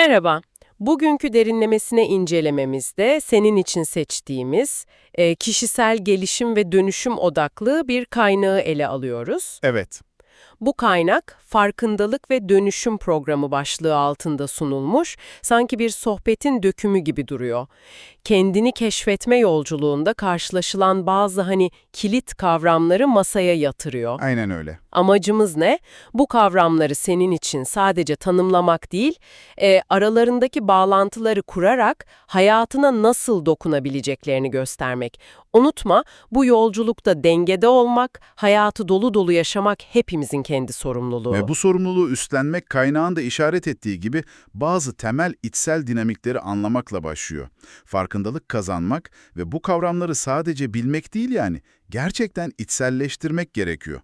Merhaba. Bugünkü derinlemesine incelememizde senin için seçtiğimiz e, kişisel gelişim ve dönüşüm odaklı bir kaynağı ele alıyoruz. Evet. Bu kaynak farkındalık ve dönüşüm programı başlığı altında sunulmuş, sanki bir sohbetin dökümü gibi duruyor. Kendini keşfetme yolculuğunda karşılaşılan bazı hani kilit kavramları masaya yatırıyor. Aynen öyle. Amacımız ne? Bu kavramları senin için sadece tanımlamak değil, e, aralarındaki bağlantıları kurarak hayatına nasıl dokunabileceklerini göstermek. Unutma, bu yolculukta dengede olmak, hayatı dolu dolu yaşamak hepimizin kendi sorumluluğu. Ve bu sorumluluğu üstlenmek kaynağın da işaret ettiği gibi bazı temel içsel dinamikleri anlamakla başlıyor. Farkındalık kazanmak ve bu kavramları sadece bilmek değil yani, gerçekten içselleştirmek gerekiyor.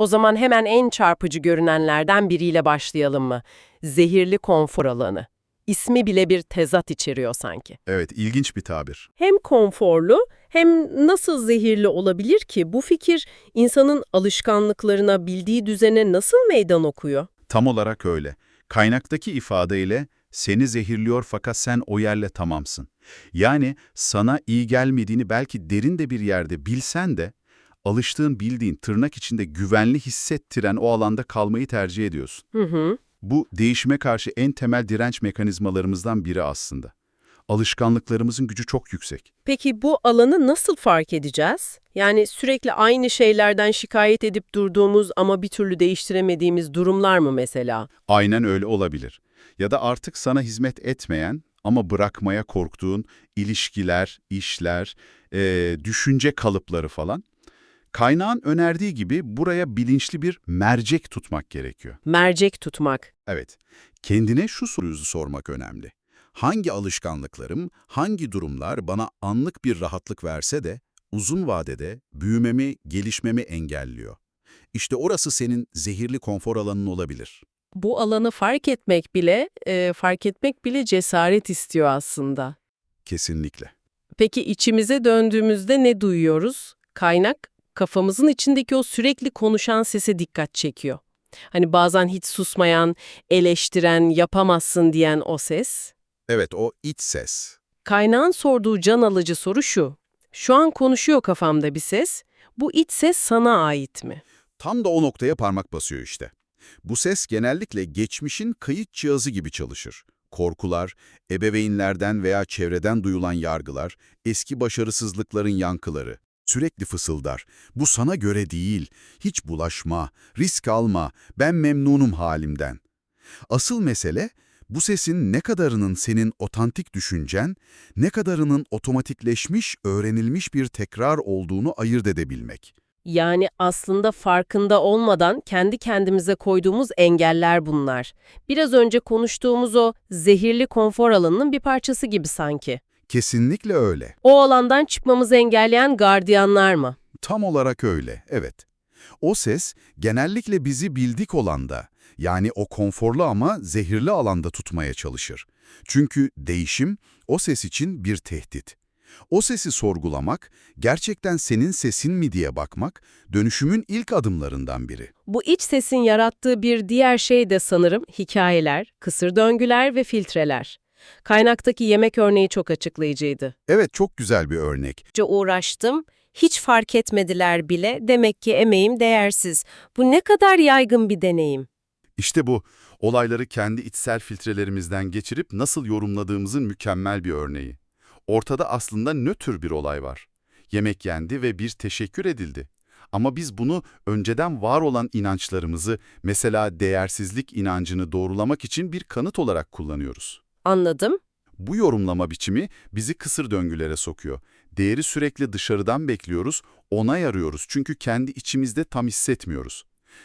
O zaman hemen en çarpıcı görünenlerden biriyle başlayalım mı? Zehirli konfor alanı. İsmi bile bir tezat içeriyor sanki. Evet, ilginç bir tabir. Hem konforlu hem nasıl zehirli olabilir ki? Bu fikir insanın alışkanlıklarına, bildiği düzene nasıl meydan okuyor? Tam olarak öyle. Kaynaktaki ifadeyle seni zehirliyor fakat sen o yerle tamamsın. Yani sana iyi gelmediğini belki derinde bir yerde bilsen de alıştığın bildiğin tırnak içinde güvenli hissettiren o alanda kalmayı tercih ediyorsun. Hı hı. Bu değişime karşı en temel direnç mekanizmalarımızdan biri aslında. Alışkanlıklarımızın gücü çok yüksek. Peki bu alanı nasıl fark edeceğiz? Yani sürekli aynı şeylerden şikayet edip durduğumuz ama bir türlü değiştiremediğimiz durumlar mı mesela? Aynen öyle olabilir. Ya da artık sana hizmet etmeyen ama bırakmaya korktuğun ilişkiler, işler, eee, düşünce kalıpları falan. Kaynağın önerdiği gibi buraya bilinçli bir mercek tutmak gerekiyor. Mercek tutmak. Evet, kendine şu soruyu sormak önemli. Hangi alışkanlıklarım, hangi durumlar bana anlık bir rahatlık verse de uzun vadede büyümemi, gelişmemi engelliyor? İşte orası senin zehirli konfor alanın olabilir. Bu alanı fark etmek bile, e, fark etmek bile cesaret istiyor aslında. Kesinlikle. Peki içimize döndüğümüzde ne duyuyoruz? Kaynak, kafamızın içindeki o sürekli konuşan sese dikkat çekiyor. Hani bazen hiç susmayan, eleştiren, yapamazsın diyen o ses. Evet, o iç ses. Kaynağın sorduğu can alıcı soru şu. Şu an konuşuyor kafamda bir ses. Bu iç ses sana ait mi? Tam da o noktaya parmak basıyor işte. Bu ses genellikle geçmişin kayıt cihazı gibi çalışır. Korkular, ebeveynlerden veya çevreden duyulan yargılar, eski başarısızlıkların yankıları. Sürekli fısıldar. Bu sana göre değil. Hiç bulaşma, risk alma, ben memnunum halimden. Asıl mesele, bu sesin ne kadarının senin otantik düşüncen, ne kadarının otomatikleşmiş, öğrenilmiş bir tekrar olduğunu ayırt edebilmek. Yani aslında farkında olmadan kendi kendimize koyduğumuz engeller bunlar. Biraz önce konuştuğumuz o zehirli konfor alanının bir parçası gibi sanki. Kesinlikle öyle. O alandan çıkmamızı engelleyen gardiyanlar mı? Tam olarak öyle, evet. O ses genellikle bizi bildik olanda, yani o konforlu ama zehirli alanda tutmaya çalışır. Çünkü değişim o ses için bir tehdit. O sesi sorgulamak, gerçekten senin sesin mi diye bakmak, dönüşümün ilk adımlarından biri. Bu iç sesin yarattığı bir diğer şey de sanırım hikayeler, kısır döngüler ve filtreler. Kaynaktaki yemek örneği çok açıklayıcıydı. Evet, çok güzel bir örnek. Çok uğraştım, hiç fark etmediler bile, demek ki emeğim değersiz. Bu ne kadar yaygın bir deneyim. İşte bu, olayları kendi içsel filtrelerimizden geçirip nasıl yorumladığımızın mükemmel bir örneği. Ortada aslında nötr bir olay var. Yemek yendi ve bir teşekkür edildi. Ama biz bunu önceden var olan inançlarımızı, mesela değersizlik inancını doğrulamak için bir kanıt olarak kullanıyoruz. Anladım. Bu yorumlama biçimi bizi kısır döngülere sokuyor. Değeri sürekli dışarıdan bekliyoruz, onay arıyoruz çünkü kendi içimizde tam hissetmiyoruz.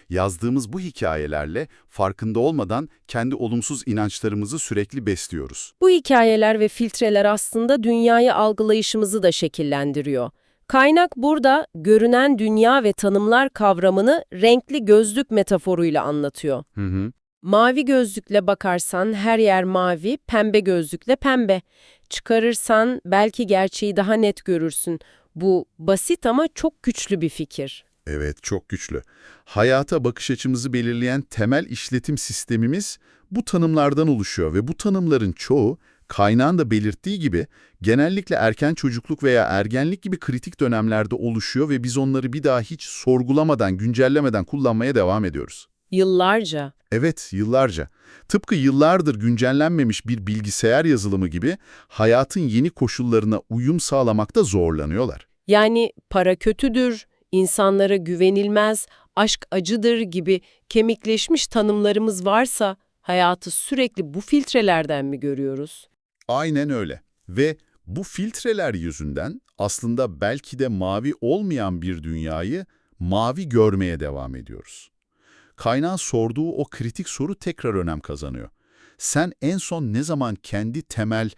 Yazdığımız bu hikayelerle farkında olmadan kendi olumsuz inançlarımızı sürekli besliyoruz. Bu hikayeler ve filtreler aslında dünyayı algılayışımızı da şekillendiriyor. Kaynak burada görünen dünya ve tanımlar kavramını renkli gözlük metaforuyla anlatıyor. Hı hı. Mavi gözlükle bakarsan her yer mavi, pembe gözlükle pembe. Çıkarırsan belki gerçeği daha net görürsün. Bu basit ama çok güçlü bir fikir. Evet, çok güçlü. Hayata bakış açımızı belirleyen temel işletim sistemimiz bu tanımlardan oluşuyor ve bu tanımların çoğu kaynağın da belirttiği gibi genellikle erken çocukluk veya ergenlik gibi kritik dönemlerde oluşuyor ve biz onları bir daha hiç sorgulamadan, güncellemeden kullanmaya devam ediyoruz. Yıllarca. Evet, yıllarca. Tıpkı yıllardır güncellenmemiş bir bilgisayar yazılımı gibi hayatın yeni koşullarına uyum sağlamakta zorlanıyorlar. Yani para kötüdür, insanlara güvenilmez, aşk acıdır gibi kemikleşmiş tanımlarımız varsa hayatı sürekli bu filtrelerden mi görüyoruz? Aynen öyle. Ve bu filtreler yüzünden aslında belki de mavi olmayan bir dünyayı mavi görmeye devam ediyoruz. Kaynağın sorduğu o kritik soru tekrar önem kazanıyor. Sen en son ne zaman kendi temel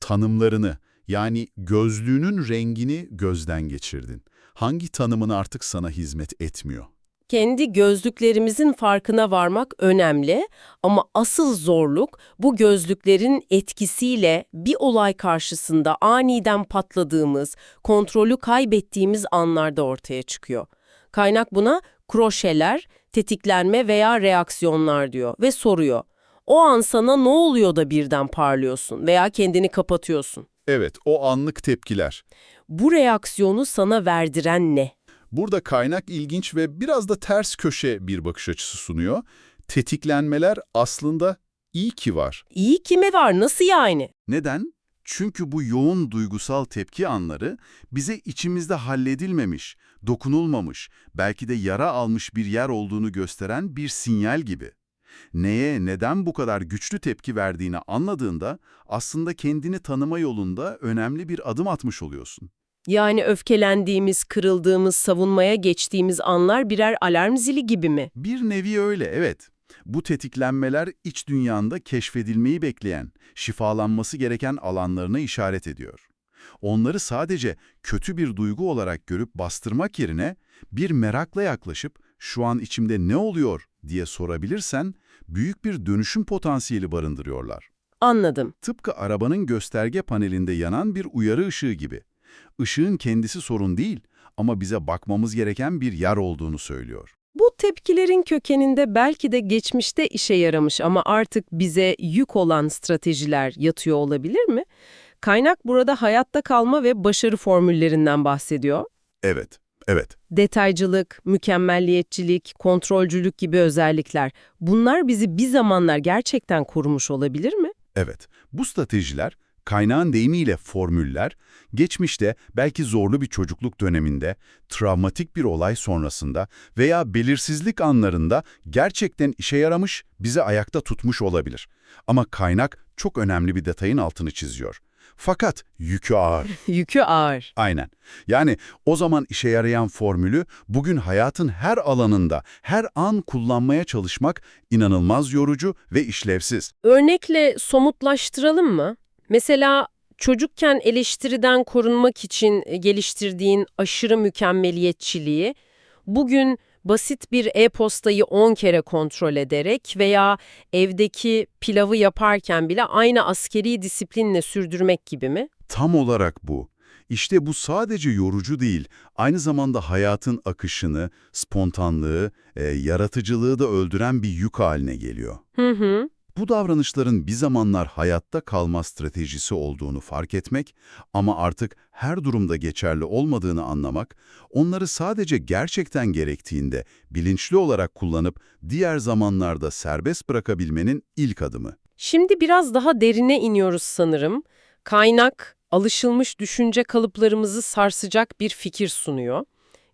tanımlarını yani gözlüğünün rengini gözden geçirdin? Hangi tanımın artık sana hizmet etmiyor? Kendi gözlüklerimizin farkına varmak önemli ama asıl zorluk bu gözlüklerin etkisiyle bir olay karşısında aniden patladığımız, kontrolü kaybettiğimiz anlarda ortaya çıkıyor. Kaynak buna kroşeler, tetiklenme veya reaksiyonlar diyor ve soruyor. O an sana ne oluyor da birden parlıyorsun veya kendini kapatıyorsun? Evet, o anlık tepkiler. Bu reaksiyonu sana verdiren ne? Burada kaynak ilginç ve biraz da ters köşe bir bakış açısı sunuyor. Tetiklenmeler aslında iyi ki var. İyi kime var, nasıl yani? Neden? Çünkü bu yoğun duygusal tepki anları bize içimizde halledilmemiş, dokunulmamış, belki de yara almış bir yer olduğunu gösteren bir sinyal gibi. Neye, neden bu kadar güçlü tepki verdiğini anladığında aslında kendini tanıma yolunda önemli bir adım atmış oluyorsun. Yani öfkelendiğimiz, kırıldığımız, savunmaya geçtiğimiz anlar birer alarm zili gibi mi? Bir nevi öyle, evet. Bu tetiklenmeler iç dünyanda keşfedilmeyi bekleyen, şifalanması gereken alanlarına işaret ediyor. Onları sadece kötü bir duygu olarak görüp bastırmak yerine bir merakla yaklaşıp şu an içimde ne oluyor diye sorabilirsen büyük bir dönüşüm potansiyeli barındırıyorlar. Anladım. Tıpkı arabanın gösterge panelinde yanan bir uyarı ışığı gibi. Işığın kendisi sorun değil ama bize bakmamız gereken bir yer olduğunu söylüyor. Bu tepkilerin kökeninde belki de geçmişte işe yaramış ama artık bize yük olan stratejiler yatıyor olabilir mi? Kaynak burada hayatta kalma ve başarı formüllerinden bahsediyor. Evet, evet. Detaycılık, mükemmelliyetçilik, kontrolcülük gibi özellikler. Bunlar bizi bir zamanlar gerçekten korumuş olabilir mi? Evet, bu stratejiler, kaynağın deyimiyle formüller, geçmişte belki zorlu bir çocukluk döneminde, travmatik bir olay sonrasında veya belirsizlik anlarında gerçekten işe yaramış, bizi ayakta tutmuş olabilir. Ama kaynak çok önemli bir detayın altını çiziyor. Fakat yükü ağır. Yükü ağır. Aynen. Yani o zaman işe yarayan formülü bugün hayatın her alanında, her an kullanmaya çalışmak inanılmaz yorucu ve işlevsiz. Örnekle somutlaştıralım mı? Mesela çocukken eleştiriden korunmak için e, geliştirdiğin aşırı mükemmeliyetçiliği bugün basit bir e-postayı 10 kere kontrol ederek veya evdeki pilavı yaparken bile aynı askeri disiplinle sürdürmek gibi mi? Tam olarak bu. İşte bu sadece yorucu değil, aynı zamanda hayatın akışını, spontanlığı, e, yaratıcılığı da öldüren bir yük haline geliyor. Hı hı. Bu davranışların bir zamanlar hayatta kalma stratejisi olduğunu fark etmek ama artık her durumda geçerli olmadığını anlamak, onları sadece gerçekten gerektiğinde bilinçli olarak kullanıp diğer zamanlarda serbest bırakabilmenin ilk adımı. Şimdi biraz daha derine iniyoruz sanırım. Kaynak, alışılmış düşünce kalıplarımızı sarsacak bir fikir sunuyor.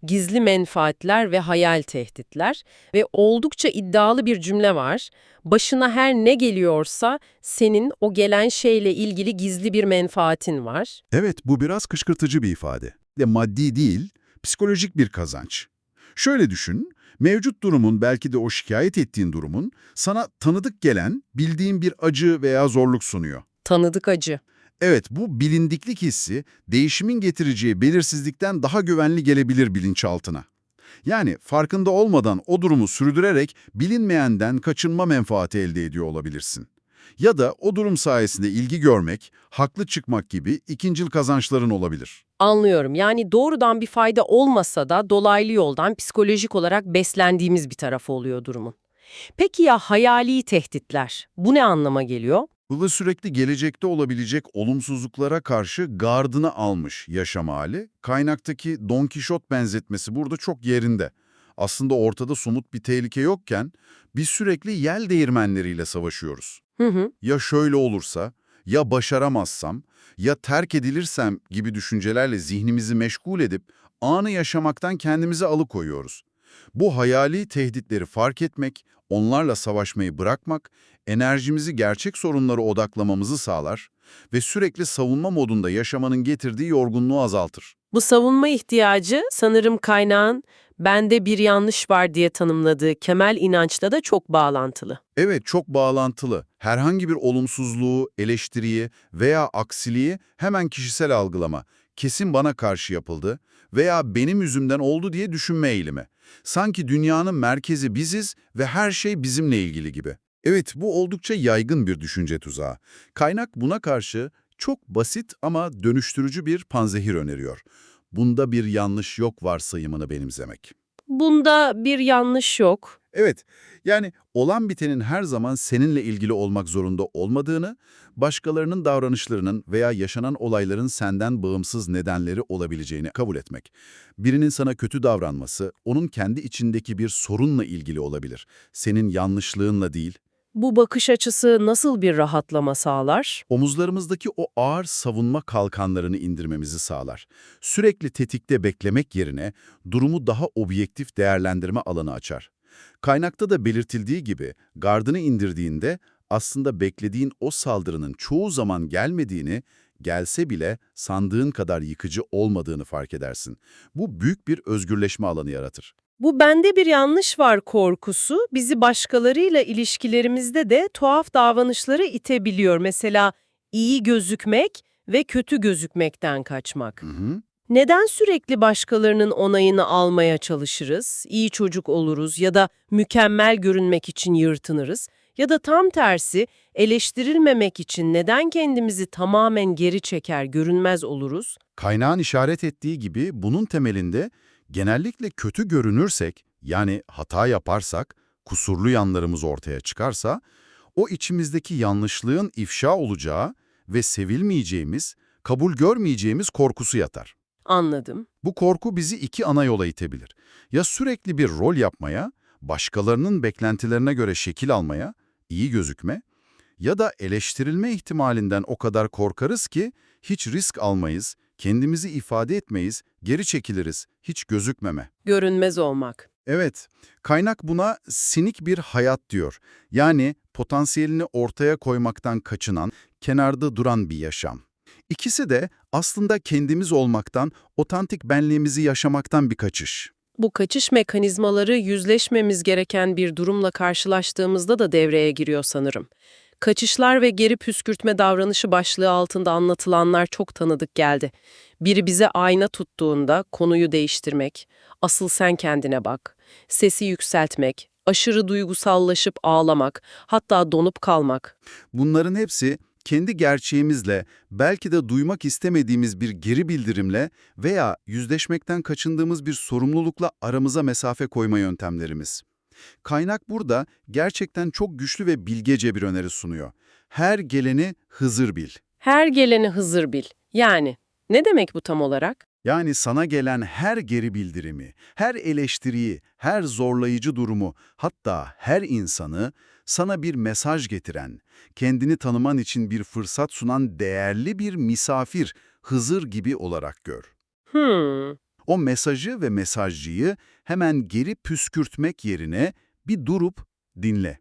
Gizli menfaatler ve hayal tehditler ve oldukça iddialı bir cümle var. Başına her ne geliyorsa senin o gelen şeyle ilgili gizli bir menfaatin var. Evet, bu biraz kışkırtıcı bir ifade. De maddi değil, psikolojik bir kazanç. Şöyle düşün, mevcut durumun belki de o şikayet ettiğin durumun sana tanıdık gelen, bildiğin bir acı veya zorluk sunuyor. Tanıdık acı. Evet, bu bilindiklik hissi değişimin getireceği belirsizlikten daha güvenli gelebilir bilinçaltına. Yani farkında olmadan o durumu sürdürerek bilinmeyenden kaçınma menfaati elde ediyor olabilirsin. Ya da o durum sayesinde ilgi görmek, haklı çıkmak gibi ikincil kazançların olabilir. Anlıyorum. Yani doğrudan bir fayda olmasa da dolaylı yoldan psikolojik olarak beslendiğimiz bir tarafı oluyor durumun. Peki ya hayali tehditler? Bu ne anlama geliyor? Bu da sürekli gelecekte olabilecek olumsuzluklara karşı gardını almış yaşam hali. Kaynaktaki Don Kişot benzetmesi burada çok yerinde. Aslında ortada somut bir tehlike yokken biz sürekli yel değirmenleriyle savaşıyoruz. Hı hı. Ya şöyle olursa, ya başaramazsam, ya terk edilirsem gibi düşüncelerle zihnimizi meşgul edip anı yaşamaktan kendimizi alıkoyuyoruz. Bu hayali tehditleri fark etmek, onlarla savaşmayı bırakmak, enerjimizi gerçek sorunlara odaklamamızı sağlar ve sürekli savunma modunda yaşamanın getirdiği yorgunluğu azaltır. Bu savunma ihtiyacı sanırım kaynağın bende bir yanlış var diye tanımladığı Kemal inançla da çok bağlantılı. Evet, çok bağlantılı. Herhangi bir olumsuzluğu, eleştiriyi veya aksiliği hemen kişisel algılama, kesin bana karşı yapıldı veya benim yüzümden oldu diye düşünme eğilimi. Sanki dünyanın merkezi biziz ve her şey bizimle ilgili gibi. Evet, bu oldukça yaygın bir düşünce tuzağı. Kaynak buna karşı çok basit ama dönüştürücü bir panzehir öneriyor. Bunda bir yanlış yok varsayımını benimsemek. Bunda bir yanlış yok. Evet, yani olan bitenin her zaman seninle ilgili olmak zorunda olmadığını, başkalarının davranışlarının veya yaşanan olayların senden bağımsız nedenleri olabileceğini kabul etmek. Birinin sana kötü davranması, onun kendi içindeki bir sorunla ilgili olabilir. Senin yanlışlığınla değil, Bu bakış açısı nasıl bir rahatlama sağlar? omuzlarımızdaki o ağır savunma kalkanlarını indirmemizi sağlar. Sürekli tetikte beklemek yerine durumu daha objektif değerlendirme alanı açar. Kaynakta da belirtildiği gibi gardını indirdiğinde aslında beklediğin o saldırının çoğu zaman gelmediğini, gelse bile sandığın kadar yıkıcı olmadığını fark edersin. Bu büyük bir özgürleşme alanı yaratır. Bu bende bir yanlış var korkusu bizi başkalarıyla ilişkilerimizde de tuhaf davranışlara itebiliyor. Mesela iyi gözükmek ve kötü gözükmekten kaçmak. Hı hı. Neden sürekli başkalarının onayını almaya çalışırız, iyi çocuk oluruz ya da mükemmel görünmek için yırtınırız? Ya da tam tersi eleştirilmemek için neden kendimizi tamamen geri çeker, görünmez oluruz? Kaynağın işaret ettiği gibi bunun temelinde genellikle kötü görünürsek, yani hata yaparsak, kusurlu yanlarımız ortaya çıkarsa, o içimizdeki yanlışlığın ifşa olacağı ve sevilmeyeceğimiz, kabul görmeyeceğimiz korkusu yatar. Anladım. Bu korku bizi iki ana yola itebilir. Ya sürekli bir rol yapmaya, başkalarının beklentilerine göre şekil almaya, iyi gözükme ya da eleştirilme ihtimalinden o kadar korkarız ki hiç risk almayız, kendimizi ifade etmeyiz, geri çekiliriz, hiç gözükmeme. Görünmez olmak. Evet, kaynak buna sinik bir hayat diyor. Yani potansiyelini ortaya koymaktan kaçınan, kenarda duran bir yaşam. İkisi de aslında kendimiz olmaktan, otantik benliğimizi yaşamaktan bir kaçış. Bu kaçış mekanizmaları yüzleşmemiz gereken bir durumla karşılaştığımızda da devreye giriyor sanırım. Kaçışlar ve geri püskürtme davranışı başlığı altında anlatılanlar çok tanıdık geldi. Biri bize ayna tuttuğunda konuyu değiştirmek, asıl sen kendine bak, sesi yükseltmek, aşırı duygusallaşıp ağlamak, hatta donup kalmak. Bunların hepsi kendi gerçeğimizle, belki de duymak istemediğimiz bir geri bildirimle veya yüzleşmekten kaçındığımız bir sorumlulukla aramıza mesafe koyma yöntemlerimiz. Kaynak burada gerçekten çok güçlü ve bilgece bir öneri sunuyor. Her geleni Hızır bil. Her geleni Hızır bil. Yani ne demek bu tam olarak? Yani sana gelen her geri bildirimi, her eleştiriyi, her zorlayıcı durumu, hatta her insanı sana bir mesaj getiren, kendini tanıman için bir fırsat sunan değerli bir misafir, Hızır gibi olarak gör. Hmm, O mesajı ve mesajcıyı hemen geri püskürtmek yerine bir durup dinle.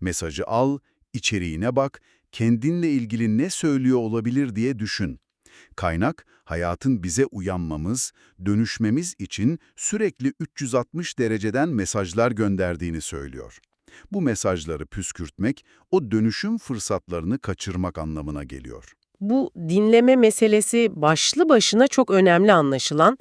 Mesajı al, içeriğine bak, kendinle ilgili ne söylüyor olabilir diye düşün. Kaynak, hayatın bize uyanmamız, dönüşmemiz için sürekli 360 dereceden mesajlar gönderdiğini söylüyor. Bu mesajları püskürtmek, o dönüşüm fırsatlarını kaçırmak anlamına geliyor. Bu dinleme meselesi başlı başına çok önemli anlaşılan.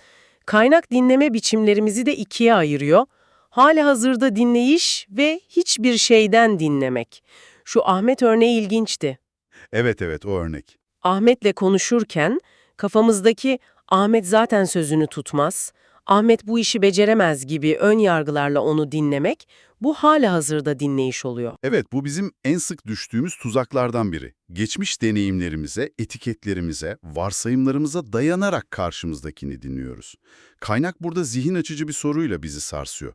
Kaynak dinleme biçimlerimizi de ikiye ayırıyor. Hali hazırda dinleyiş ve hiçbir şeyden dinlemek. Şu Ahmet örneği ilginçti. Evet evet o örnek. Ahmet'le konuşurken kafamızdaki Ahmet zaten sözünü tutmaz, Ahmet bu işi beceremez gibi ön yargılarla onu dinlemek, bu hala hazırda dinleyiş oluyor. Evet, bu bizim en sık düştüğümüz tuzaklardan biri. Geçmiş deneyimlerimize, etiketlerimize, varsayımlarımıza dayanarak karşımızdakini dinliyoruz. Kaynak burada zihin açıcı bir soruyla bizi sarsıyor.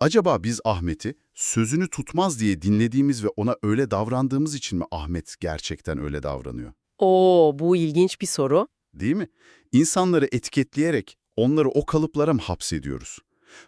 Acaba biz Ahmet'i sözünü tutmaz diye dinlediğimiz ve ona öyle davrandığımız için mi Ahmet gerçekten öyle davranıyor? Oo, bu ilginç bir soru. Değil mi? İnsanları etiketleyerek onları o kalıplara mı hapsediyoruz?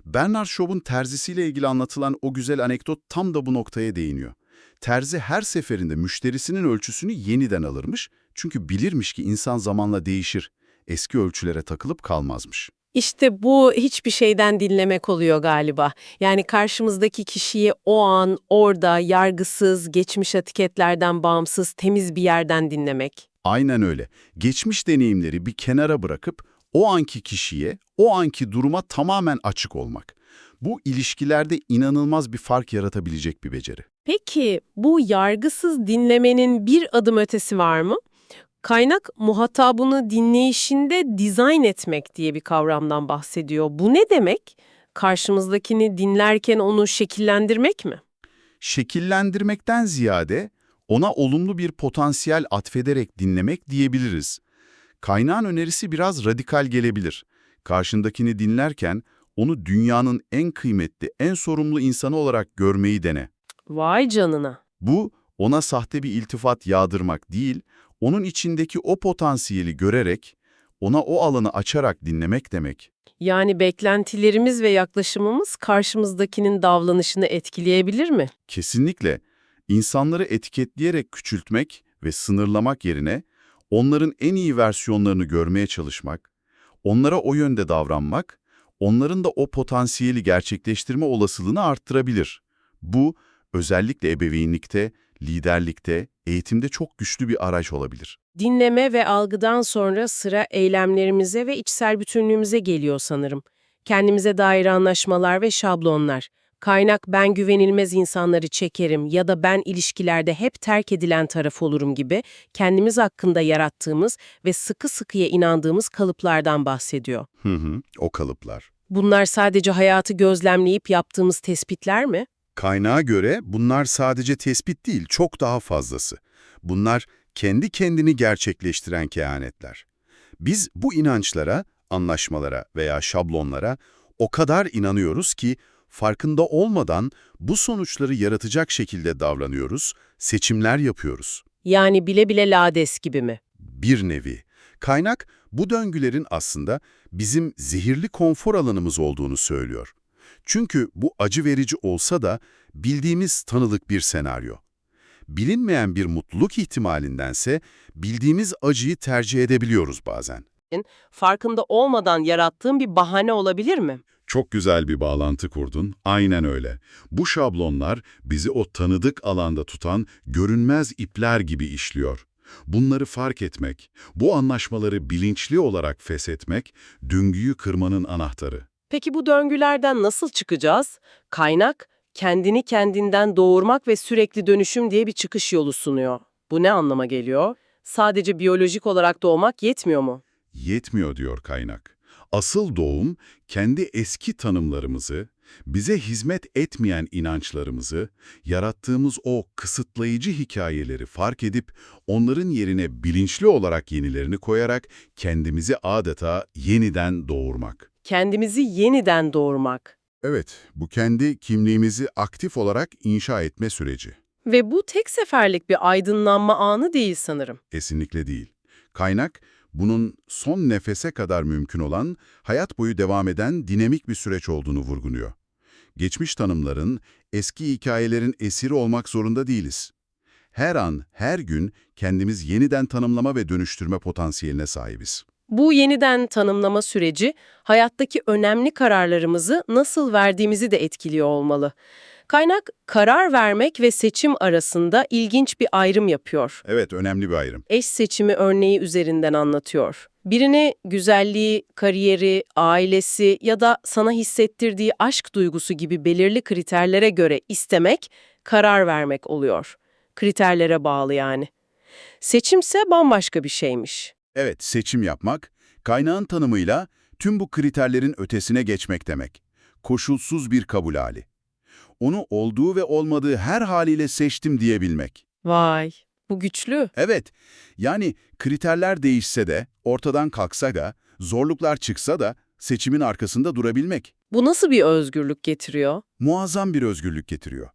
Bernard Shaw'un terzisiyle ilgili anlatılan o güzel anekdot tam da bu noktaya değiniyor. Terzi her seferinde müşterisinin ölçüsünü yeniden alırmış çünkü bilirmiş ki insan zamanla değişir. Eski ölçülere takılıp kalmazmış. İşte bu hiçbir şeyden dinlemek oluyor galiba. Yani karşımızdaki kişiyi o an, orada, yargısız, geçmiş etiketlerden bağımsız, temiz bir yerden dinlemek. Aynen öyle. Geçmiş deneyimleri bir kenara bırakıp o anki kişiye, o anki duruma tamamen açık olmak. Bu ilişkilerde inanılmaz bir fark yaratabilecek bir beceri. Peki bu yargısız dinlemenin bir adım ötesi var mı? Kaynak muhatabını dinleyişinde dizayn etmek diye bir kavramdan bahsediyor. Bu ne demek? Karşımızdakini dinlerken onu şekillendirmek mi? Şekillendirmekten ziyade ona olumlu bir potansiyel atfederek dinlemek diyebiliriz. Kaynağın önerisi biraz radikal gelebilir. Karşındakini dinlerken onu dünyanın en kıymetli, en sorumlu insanı olarak görmeyi dene. Vay canına. Bu, ona sahte bir iltifat yağdırmak değil, onun içindeki o potansiyeli görerek, ona o alanı açarak dinlemek demek. Yani beklentilerimiz ve yaklaşımımız karşımızdakinin davranışını etkileyebilir mi? Kesinlikle insanları etiketleyerek küçültmek ve sınırlamak yerine onların en iyi versiyonlarını görmeye çalışmak, onlara o yönde davranmak, onların da o potansiyeli gerçekleştirme olasılığını arttırabilir. Bu, özellikle ebeveynlikte, liderlikte, eğitimde çok güçlü bir araç olabilir. Dinleme ve algıdan sonra sıra eylemlerimize ve içsel bütünlüğümüze geliyor sanırım. Kendimize dair anlaşmalar ve şablonlar. Kaynak ben güvenilmez insanları çekerim ya da ben ilişkilerde hep terk edilen taraf olurum gibi kendimiz hakkında yarattığımız ve sıkı sıkıya inandığımız kalıplardan bahsediyor. Hı hı, o kalıplar. Bunlar sadece hayatı gözlemleyip yaptığımız tespitler mi? Kaynağa göre bunlar sadece tespit değil, çok daha fazlası. Bunlar kendi kendini gerçekleştiren kehanetler. Biz bu inançlara, anlaşmalara veya şablonlara o kadar inanıyoruz ki farkında olmadan bu sonuçları yaratacak şekilde davranıyoruz, seçimler yapıyoruz. Yani bile bile lades gibi mi? Bir nevi. Kaynak bu döngülerin aslında bizim zehirli konfor alanımız olduğunu söylüyor. Çünkü bu acı verici olsa da bildiğimiz tanılık bir senaryo. Bilinmeyen bir mutluluk ihtimalindense bildiğimiz acıyı tercih edebiliyoruz bazen. Farkında olmadan yarattığım bir bahane olabilir mi? Çok güzel bir bağlantı kurdun. Aynen öyle. Bu şablonlar bizi o tanıdık alanda tutan görünmez ipler gibi işliyor. Bunları fark etmek, bu anlaşmaları bilinçli olarak feshetmek, döngüyü kırmanın anahtarı. Peki bu döngülerden nasıl çıkacağız? Kaynak, kendini kendinden doğurmak ve sürekli dönüşüm diye bir çıkış yolu sunuyor. Bu ne anlama geliyor? Sadece biyolojik olarak doğmak yetmiyor mu? Yetmiyor diyor kaynak. Asıl doğum, kendi eski tanımlarımızı, bize hizmet etmeyen inançlarımızı, yarattığımız o kısıtlayıcı hikayeleri fark edip onların yerine bilinçli olarak yenilerini koyarak kendimizi adeta yeniden doğurmak. Kendimizi yeniden doğurmak. Evet, bu kendi kimliğimizi aktif olarak inşa etme süreci. Ve bu tek seferlik bir aydınlanma anı değil sanırım. Kesinlikle değil. Kaynak, bunun son nefese kadar mümkün olan, hayat boyu devam eden dinamik bir süreç olduğunu vurguluyor. Geçmiş tanımların, eski hikayelerin esiri olmak zorunda değiliz. Her an, her gün kendimiz yeniden tanımlama ve dönüştürme potansiyeline sahibiz. Bu yeniden tanımlama süreci hayattaki önemli kararlarımızı nasıl verdiğimizi de etkiliyor olmalı. Kaynak karar vermek ve seçim arasında ilginç bir ayrım yapıyor. Evet, önemli bir ayrım. Eş seçimi örneği üzerinden anlatıyor. Birini güzelliği, kariyeri, ailesi ya da sana hissettirdiği aşk duygusu gibi belirli kriterlere göre istemek, karar vermek oluyor. Kriterlere bağlı yani. Seçimse bambaşka bir şeymiş. Evet, seçim yapmak, kaynağın tanımıyla Tüm bu kriterlerin ötesine geçmek demek. Koşulsuz bir kabul hali. Onu olduğu ve olmadığı her haliyle seçtim diyebilmek. Vay, bu güçlü. Evet, yani kriterler değişse de, ortadan kalksa da, zorluklar çıksa da seçimin arkasında durabilmek. Bu nasıl bir özgürlük getiriyor? muazzam bir özgürlük getiriyor.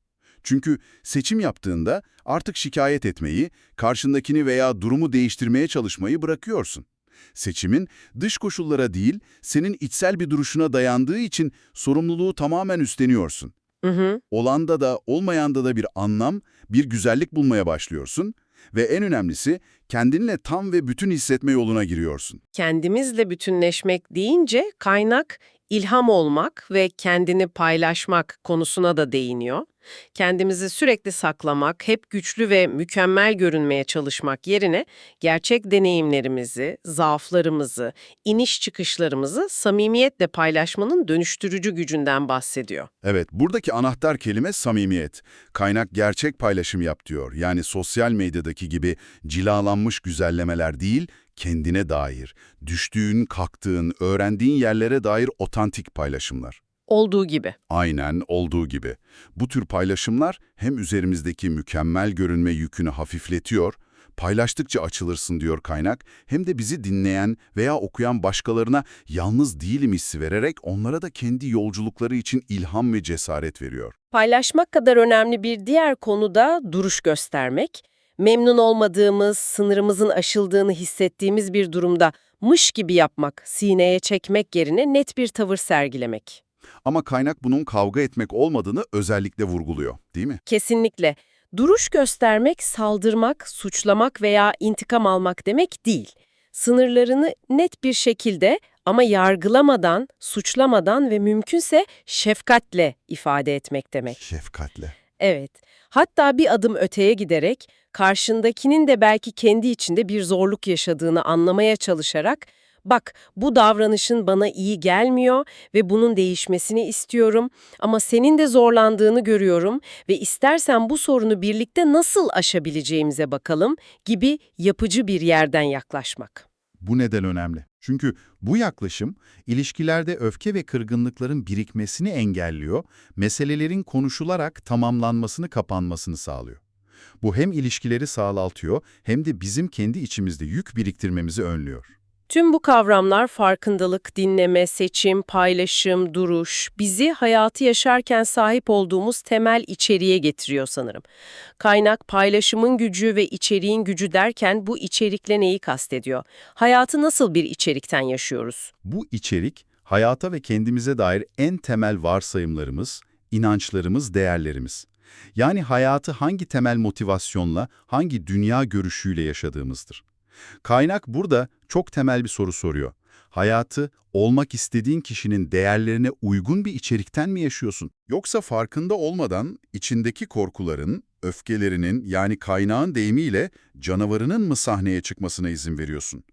Çünkü seçim yaptığında artık şikayet etmeyi, karşındakini veya durumu değiştirmeye çalışmayı bırakıyorsun. Seçimin dış koşullara değil, senin içsel bir duruşuna dayandığı için sorumluluğu tamamen üstleniyorsun. Hı hı. Olanda da olmayanda da bir anlam, bir güzellik bulmaya başlıyorsun ve en önemlisi kendinle tam ve bütün hissetme yoluna giriyorsun. Kendimizle bütünleşmek deyince kaynak ilham olmak ve kendini paylaşmak konusuna da değiniyor. Kendimizi sürekli saklamak, hep güçlü ve mükemmel görünmeye çalışmak yerine gerçek deneyimlerimizi, zaaflarımızı, iniş çıkışlarımızı samimiyetle paylaşmanın dönüştürücü gücünden bahsediyor. Evet, buradaki anahtar kelime samimiyet. Kaynak gerçek paylaşım yap diyor. Yani sosyal medyadaki gibi cilalanmış güzellemeler değil, kendine dair, düştüğün, kalktığın, öğrendiğin yerlere dair otantik paylaşımlar. Olduğu gibi. Aynen olduğu gibi. Bu tür paylaşımlar hem üzerimizdeki mükemmel görünme yükünü hafifletiyor, paylaştıkça açılırsın diyor kaynak, hem de bizi dinleyen veya okuyan başkalarına yalnız değilim hissi vererek onlara da kendi yolculukları için ilham ve cesaret veriyor. Paylaşmak kadar önemli bir diğer konu da duruş göstermek. Memnun olmadığımız, sınırımızın aşıldığını hissettiğimiz bir durumda mış gibi yapmak, sineye çekmek yerine net bir tavır sergilemek. Ama kaynak bunun kavga etmek olmadığını özellikle vurguluyor, değil mi? Kesinlikle. Duruş göstermek, saldırmak, suçlamak veya intikam almak demek değil. Sınırlarını net bir şekilde ama yargılamadan, suçlamadan ve mümkünse şefkatle ifade etmek demek. Şefkatle. Evet. Hatta bir adım öteye giderek karşındakinin de belki kendi içinde bir zorluk yaşadığını anlamaya çalışarak bak bu davranışın bana iyi gelmiyor ve bunun değişmesini istiyorum ama senin de zorlandığını görüyorum ve istersen bu sorunu birlikte nasıl aşabileceğimize bakalım gibi yapıcı bir yerden yaklaşmak. Bu neden önemli. Çünkü bu yaklaşım ilişkilerde öfke ve kırgınlıkların birikmesini engelliyor, meselelerin konuşularak tamamlanmasını kapanmasını sağlıyor. Bu hem ilişkileri sağlaltıyor hem de bizim kendi içimizde yük biriktirmemizi önlüyor. Tüm bu kavramlar farkındalık, dinleme, seçim, paylaşım, duruş, bizi hayatı yaşarken sahip olduğumuz temel içeriğe getiriyor sanırım. Kaynak paylaşımın gücü ve içeriğin gücü derken bu içerikle neyi kastediyor? Hayatı nasıl bir içerikten yaşıyoruz? Bu içerik, hayata ve kendimize dair en temel varsayımlarımız, inançlarımız, değerlerimiz. Yani hayatı hangi temel motivasyonla, hangi dünya görüşüyle yaşadığımızdır. Kaynak burada çok temel bir soru soruyor. Hayatı olmak istediğin kişinin değerlerine uygun bir içerikten mi yaşıyorsun? Yoksa farkında olmadan içindeki korkuların, öfkelerinin yani kaynağın deyimiyle canavarının mı sahneye çıkmasına izin veriyorsun?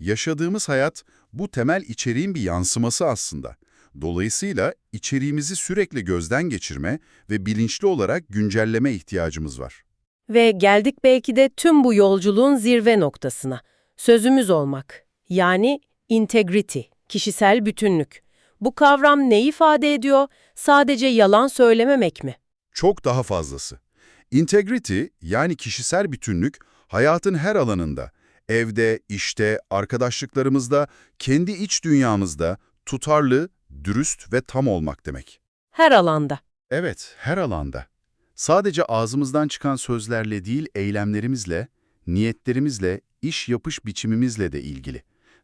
Yaşadığımız hayat bu temel içeriğin bir yansıması aslında. Dolayısıyla içeriğimizi sürekli gözden geçirme ve bilinçli olarak güncelleme ihtiyacımız var. Ve geldik belki de tüm bu yolculuğun zirve noktasına. Sözümüz olmak. Yani integrity, kişisel bütünlük. Bu kavram ne ifade ediyor? Sadece yalan söylememek mi? Çok daha fazlası. Integrity yani kişisel bütünlük hayatın her alanında, evde, işte, arkadaşlıklarımızda, kendi iç dünyamızda tutarlı, dürüst ve tam olmak demek. Her alanda. Evet, her alanda. Sadece ağzımızdan çıkan sözlerle değil, eylemlerimizle, niyetlerimizle, iş yapış biçimimizle de ilgili.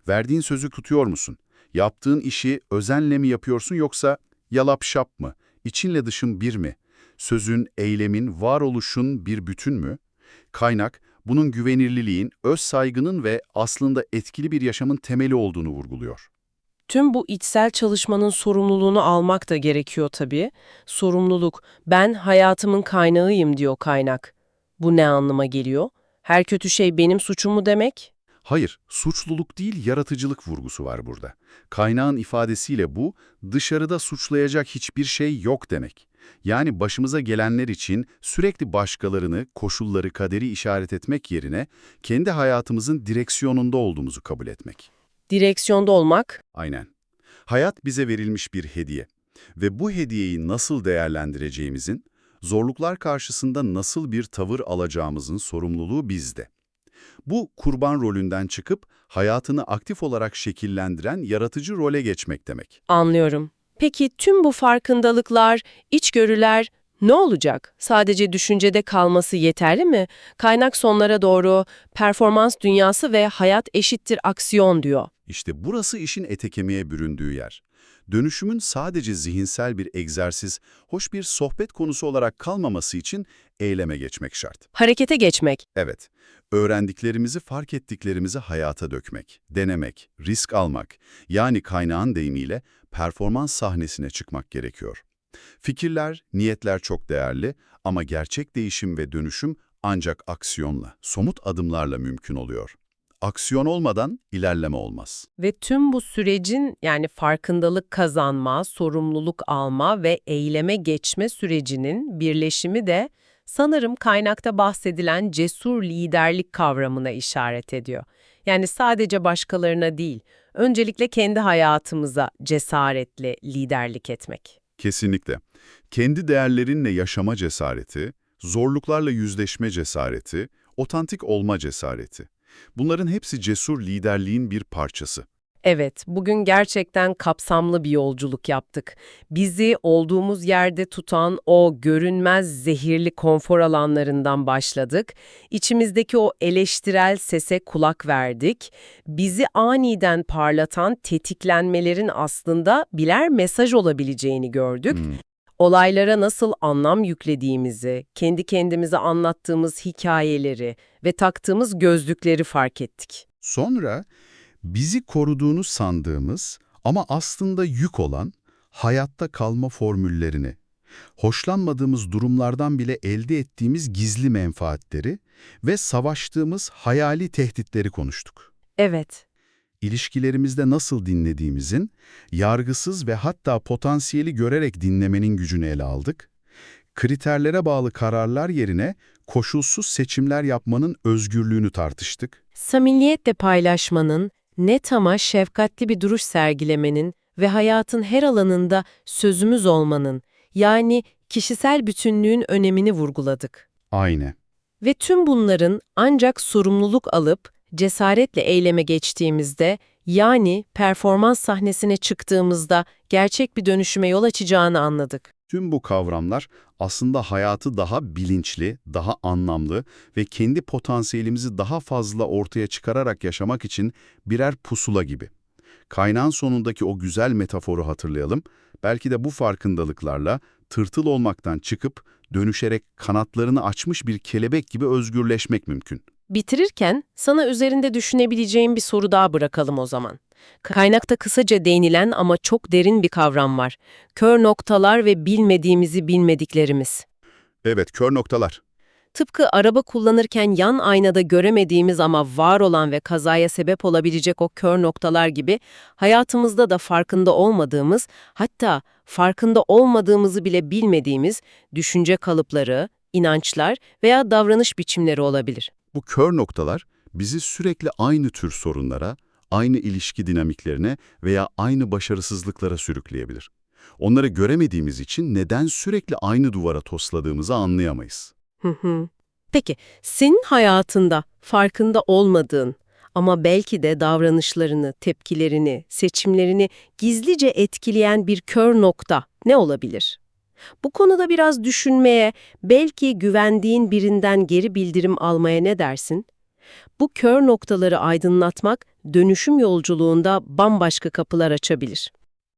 Verdiğin sözü tutuyor musun? Yaptığın işi özenle mi yapıyorsun yoksa yalap şap mı? İçinle dışın bir mi? Sözün, eylemin, varoluşun bir bütün mü? Kaynak, bunun güvenirliliğin, öz saygının ve aslında etkili bir yaşamın temeli olduğunu vurguluyor. Tüm bu içsel çalışmanın sorumluluğunu almak da gerekiyor tabii. Sorumluluk, ben hayatımın kaynağıyım diyor kaynak. Bu ne anlama geliyor? Her kötü şey benim suçum mu demek? Hayır, suçluluk değil yaratıcılık vurgusu var burada. Kaynağın ifadesiyle bu, dışarıda suçlayacak hiçbir şey yok demek. Yani başımıza gelenler için sürekli başkalarını, koşulları, kaderi işaret etmek yerine kendi hayatımızın direksiyonunda olduğumuzu kabul etmek. Direksiyonda olmak, Aynen. Hayat bize verilmiş bir hediye ve bu hediyeyi nasıl değerlendireceğimizin, zorluklar karşısında nasıl bir tavır alacağımızın sorumluluğu bizde. Bu kurban rolünden çıkıp hayatını aktif olarak şekillendiren yaratıcı role geçmek demek. Anlıyorum. Peki tüm bu farkındalıklar, içgörüler ne olacak? Sadece düşüncede kalması yeterli mi? Kaynak sonlara doğru performans dünyası ve hayat eşittir aksiyon diyor. İşte burası işin ete kemiğe büründüğü yer. Dönüşümün sadece zihinsel bir egzersiz, hoş bir sohbet konusu olarak kalmaması için eyleme geçmek şart. Harekete geçmek. Evet, öğrendiklerimizi fark ettiklerimizi hayata dökmek, denemek, risk almak, yani kaynağın deyimiyle performans sahnesine çıkmak gerekiyor. Fikirler, niyetler çok değerli ama gerçek değişim ve dönüşüm ancak aksiyonla, somut adımlarla mümkün oluyor. Aksiyon olmadan ilerleme olmaz. Ve tüm bu sürecin yani farkındalık kazanma, sorumluluk alma ve eyleme geçme sürecinin birleşimi de sanırım kaynakta bahsedilen cesur liderlik kavramına işaret ediyor. Yani sadece başkalarına değil, öncelikle kendi hayatımıza cesaretle liderlik etmek. Kesinlikle. Kendi değerlerinle yaşama cesareti, zorluklarla yüzleşme cesareti, otantik olma cesareti. Bunların hepsi cesur liderliğin bir parçası. Evet, bugün gerçekten kapsamlı bir yolculuk yaptık. Bizi olduğumuz yerde tutan o görünmez zehirli konfor alanlarından başladık. İçimizdeki o eleştirel sese kulak verdik. Bizi aniden parlatan tetiklenmelerin aslında birer mesaj olabileceğini gördük. Hmm, Olaylara nasıl anlam yüklediğimizi, kendi kendimize anlattığımız hikayeleri ve taktığımız gözlükleri fark ettik. Sonra bizi koruduğunu sandığımız ama aslında yük olan hayatta kalma formüllerini, hoşlanmadığımız durumlardan bile elde ettiğimiz gizli menfaatleri ve savaştığımız hayali tehditleri konuştuk. Evet, İlişkilerimizde nasıl dinlediğimizin, yargısız ve hatta potansiyeli görerek dinlemenin gücünü ele aldık. Kriterlere bağlı kararlar yerine koşulsuz seçimler yapmanın özgürlüğünü tartıştık. Samimiyetle paylaşmanın, net ama şefkatli bir duruş sergilemenin ve hayatın her alanında sözümüz olmanın, yani kişisel bütünlüğün önemini vurguladık. Aynı. Ve tüm bunların ancak sorumluluk alıp cesaretle eyleme geçtiğimizde, yani performans sahnesine çıktığımızda gerçek bir dönüşüme yol açacağını anladık. Tüm bu kavramlar aslında hayatı daha bilinçli, daha anlamlı ve kendi potansiyelimizi daha fazla ortaya çıkararak yaşamak için birer pusula gibi. Kaynağın sonundaki o güzel metaforu hatırlayalım. Belki de bu farkındalıklarla tırtıl olmaktan çıkıp dönüşerek kanatlarını açmış bir kelebek gibi özgürleşmek mümkün. Bitirirken sana üzerinde düşünebileceğim bir soru daha bırakalım o zaman. Kaynakta kısaca değinilen ama çok derin bir kavram var. Kör noktalar ve bilmediğimizi bilmediklerimiz. Evet, kör noktalar. Tıpkı araba kullanırken yan aynada göremediğimiz ama var olan ve kazaya sebep olabilecek o kör noktalar gibi hayatımızda da farkında olmadığımız, hatta farkında olmadığımızı bile bilmediğimiz düşünce kalıpları, inançlar veya davranış biçimleri olabilir. Bu kör noktalar bizi sürekli aynı tür sorunlara, aynı ilişki dinamiklerine veya aynı başarısızlıklara sürükleyebilir. Onları göremediğimiz için neden sürekli aynı duvara tosladığımızı anlayamayız. Hı hı. Peki, senin hayatında farkında olmadığın ama belki de davranışlarını, tepkilerini, seçimlerini gizlice etkileyen bir kör nokta ne olabilir? Bu konuda biraz düşünmeye, belki güvendiğin birinden geri bildirim almaya ne dersin? Bu kör noktaları aydınlatmak, dönüşüm yolculuğunda bambaşka kapılar açabilir.